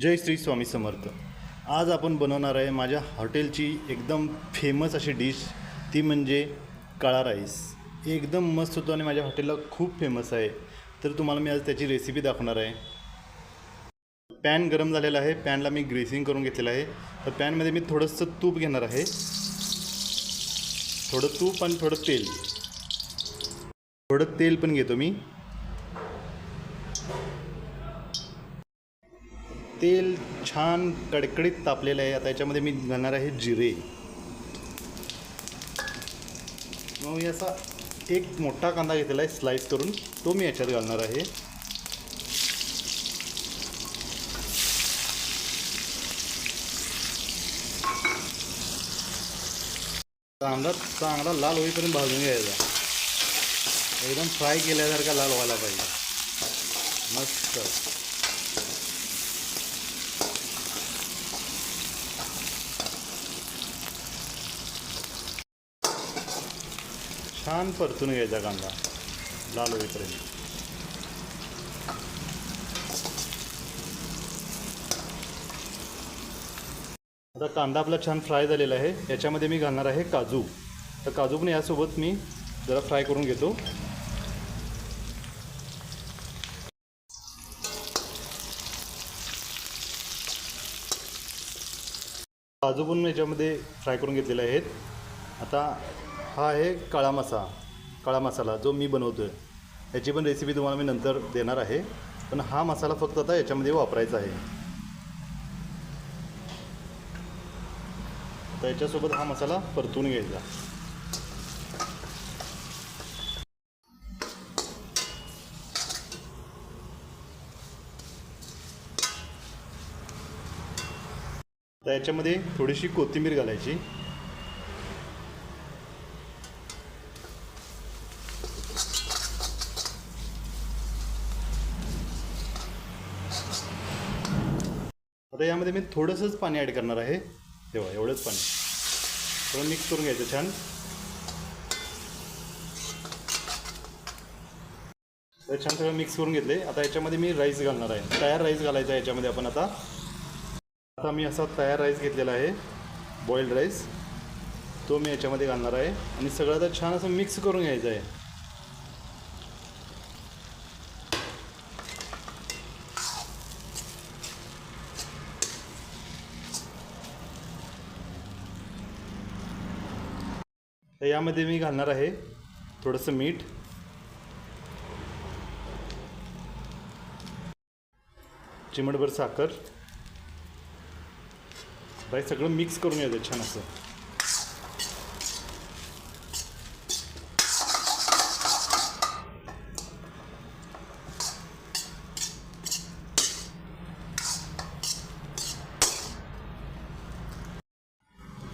जय श्री स्वामी समर्थ. आज आपण बनवणार आहे माझ्या हॉटेलची एकदम फेमस अशी डिश ती म्हणजे काळा राईस एकदम मस्त होतो आणि माझ्या हॉटेलला खूप फेमस आहे. तर तुम्हाला मी आज त्याची रेसिपी दाखवणार आहे. पॅन गरम झालेला आहे. पॅनला मी ग्रेसिंग करून घेतलेलं आहे. तर पॅनमध्ये मी थोडंसं तूप घेणार आहे. थोडं तूप आणि थोडं तेल. थोडं तेल पण घेतो मी. तेल छान कडकडीत तापलेलं आहे. आता याच्यामध्ये मी घालणार आहे जिरे. मग मी असा एक मोठा कांदा घेतलेला आहे स्लाईस करून. तो मी याच्यात घालणार आहे. कांदा चांगला लाल होईपर्यंत भाजून घ्यायचा. एकदम फ्राय केल्यासारखा लाल व्हायला पाहिजे. मस्त. छान परतून घ्यायचा कांदा. लाल होईपर्यंत. आता कांदा आपला छान फ्राय झालेला आहे. याच्यामध्ये मी घालणार आहे काजू. तर काजू पण यासोबत मी जरा फ्राय करून घेतो. काजू पण याच्यामध्ये फ्राय करून घेतलेले आहेत. आता हा आहे काळा मसा काळा मसाला जो मी बनवतो आहे याची पण रेसिपी तुम्हाला मी नंतर देणार आहे. पण हा मसाला फक्त आता याच्यामध्ये वापरायचा आहे. आता याच्यासोबत हा मसाला परतून घ्यायचा. तर याच्यामध्ये थोडीशी कोथिंबीर घालायची. आता यामध्ये मी थोडंसंच पाणी ॲड करणार आहे. तेव्हा एवढंच पाणी. थोडं मिक्स करून घ्यायचं छान. तर छान सगळं मिक्स करून घेतले. आता याच्यामध्ये मी राईस घालणार आहे. तयार राईस घालायचा आहे याच्यामध्ये आपण आता. आता मी असा तयार राईस घेतलेला आहे. बॉईल्ड राईस तो मी याच्यामध्ये घालणार आहे. आणि सगळं आता छान असं मिक्स करून घ्यायचं आहे. तर यामध्ये मी घालणार आहे थोडंसं मीठ. चिमटभर साखर. बाई सगळं मिक्स करून घ्यायचं छान असं.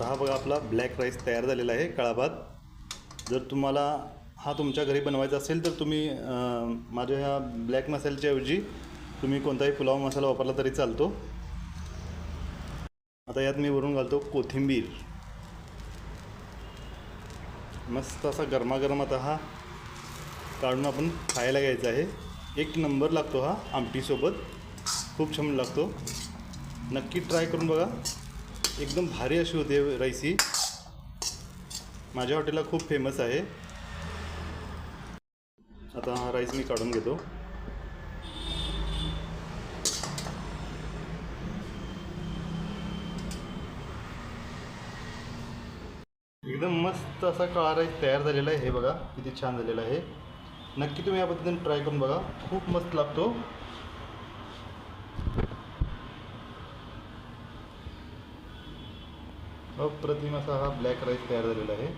आता हा बघा आपला ब्लॅक राईस तयार झालेला आहे काळाभात जर तुम्हाला हा तुमच्या घरी बनवायचा असेल तर तुम्ही माझ्या ह्या ब्लॅक मसाल्याच्याऐवजी तुम्ही कोणताही पुलाव मसाला वापरला तरी चालतो. आता यात मी वरून घालतो कोथिंबीर. मस्त असा गरमागरम आता हा काढून आपण खायला घ्यायचा आहे. एक नंबर लागतो हा आमटीसोबत. खूप छान लागतो. नक्की ट्राय करून बघा. एकदम भारी अशी होते राईस ही. माझ्या हॉटेलला खूप फेमस आहे. आता हा राईस मी काढून घेतो. एकदम मस्त असा काळा राईस तयार झालेला आहे हे बघा किती छान झालेला आहे. नक्की तुम्ही या पद्धतीने ट्राय करून बघा. खूप मस्त लागतो. अप्रतिम असा हा ब्लॅक राईस तयार झालेला आहे.